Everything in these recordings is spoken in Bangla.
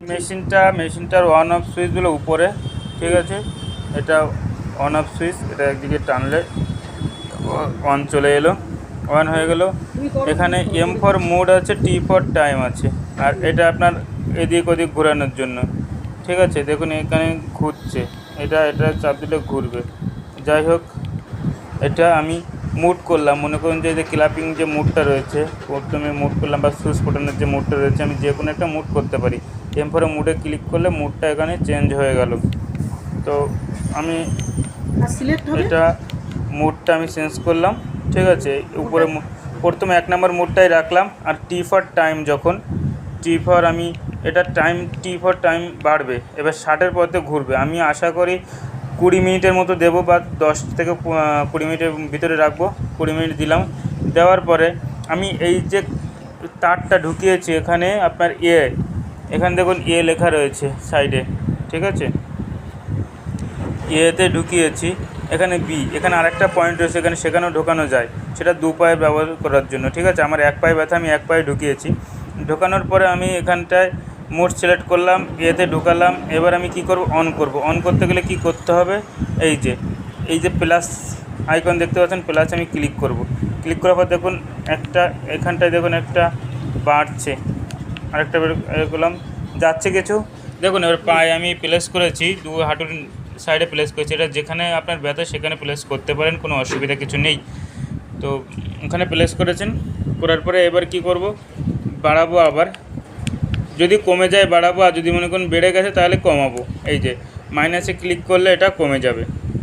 মেশিনটা, মেশিনটার অন অফ সুইচগুলো উপরে, ঠিক আছে? এটা অন অফ সুইচ এটা একদিকে টানলে অন চলে এলো অন হয়ে গেল। এখানে এম ফর মোড আছে টি ফর টাইম আছে, আর এটা আপনার এদিক ওদিক ঘোরানোর জন্য, ঠিক আছে? দেখুন, এখানে ঘুরছে, এটা এটা চাপ দিলে ঘুরবে। যাই হোক, এটা আমি মুড করলাম, মনে করুন যে ক্লাপিং যে মুডটা রয়েছে, প্রথমে মুড করলাম বা সুইচ ফোটানোর যে মুডটা রয়েছে, আমি যে কোনো একটা মুড করতে পারি। এম ফোরে মুডে ক্লিক করলে মুডটা এখানে চেঞ্জ হয়ে গেল। তো আমি এটা মুডটা আমি চেঞ্জ করলাম ঠিক আছে? উপরে প্রথমে এক নম্বর মুডটাই রাখলাম আর টি ফর টাইম যখন টি ফর আমি এটা টাইম টি ফর টাইম বাড়বে এবার ষাটের পথে ঘুরবে। আমি আশা করি কুড়ি মিনিটের মতো দেবো বা দশ থেকে কুড়ি মিনিটের ভিতরে রাখব কুড়ি মিনিট দিলাম। দেওয়ার পরে আমি এই যে তারটা ঢুকিয়েছি এখানে আপনার এ এখানে দেখুন ইয়ে লেখা রয়েছে সাইডে, ঠিক আছে? ইয়েতে ঢুকিয়েছি, এখানে বি এখানে আরেকটা পয়েন্ট রয়েছে, এখানে সেখানেও ঢোকানো যায়, সেটা দু পায়ে ব্যবহার করার জন্য, ঠিক আছে? আমার এক পায়ে ব্যথা, আমি এক পায়ে ঢুকিয়েছি। ঢোকানোর পরে আমি এখানটায় মোড সিলেক্ট করলাম এতে ঢোকালাম, এবার আমি কি করব? অন করব। অন করতে গেলে কি করতে হবে? এই যে এই যে প্লাস আইকন দেখতে পাচ্ছেন প্লাস আমি ক্লিক করব। ক্লিক করার পর দেখুন একটা, এখানটায় দেখুন একটা বাড়ছে। আরেকটা বের করলাম। যাচ্ছে কিছু? দেখুন, এবার পায়ে আমি প্লেস করেছি, দু হাঁটুর সাইডে প্লেস করেছি। এটা যেখানে আপনার ব্যথা, সেখানে প্লেস করতে পারেন, কোনো অসুবিধা কিছু নেই। তো ওখানে প্লেস করেছেন, করার পরে এবার কি করব? বাড়াবো আবার। যদি কমে যায়, বাড়াবো, আর যদি মনে করুন বেড়ে গেছে, তাহলে কমাবো। এই যে মাইনাসে ক্লিক করলে এটা কমে যাবে।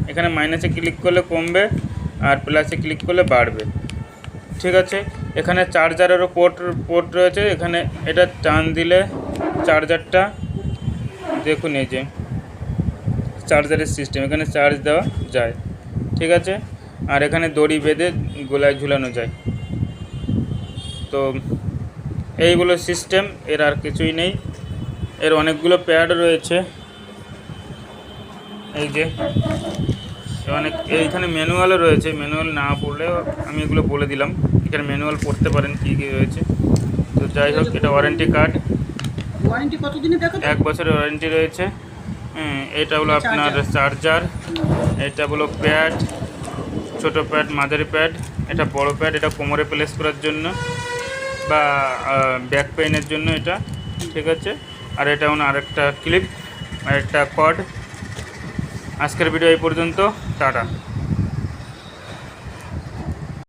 এখানে মাইনাসে ক্লিক করলে কমবে, আর প্লাসে ক্লিক করলে বাড়বে। ঠিক আছে? এখানে চার্জারেরও পোর্ট পোর্ট রয়েছে। এখানে এটা টান দিলে চার্জারটা, দেখুন এই যে, চার্জারের সিস্টেম এখানে চার্জ দেওয়া যায়। ঠিক আছে? আর এখানে দড়ি বেঁধে গোলায় ঝুলানো যায়। তো এইগুলো সিস্টেম এর আর কিছুই নেই। এর অনেকগুলো প্যাড রয়েছে। এই যে, অনেক, এইখানে ম্যানুয়ালও রয়েছে। ম্যানুয়াল না পড়লেও আমি এগুলো বলে দিলাম। এখানে ম্যানুয়াল পড়তে পারেন কী কী রয়েছে। তো যাই হোক এটা ওয়ারেন্টি কার্ড ওয়ারেন্টি কতদিনে দেখো? এক বছরের ওয়ারেন্টি রয়েছে। এটা হলো আপনার চার্জার এটা হলো প্যাড ছোট প্যাড মাদারি প্যাড এটা বড় প্যাড এটা কোমরে প্লেস করার জন্য বা ব্যাক পেইনের জন্য এটা ঠিক আছে? আর এটা হলো আরেকটা ক্লিপ আর একটা কর্ড আজকের ভিডিও এই পর্যন্ত টাটা।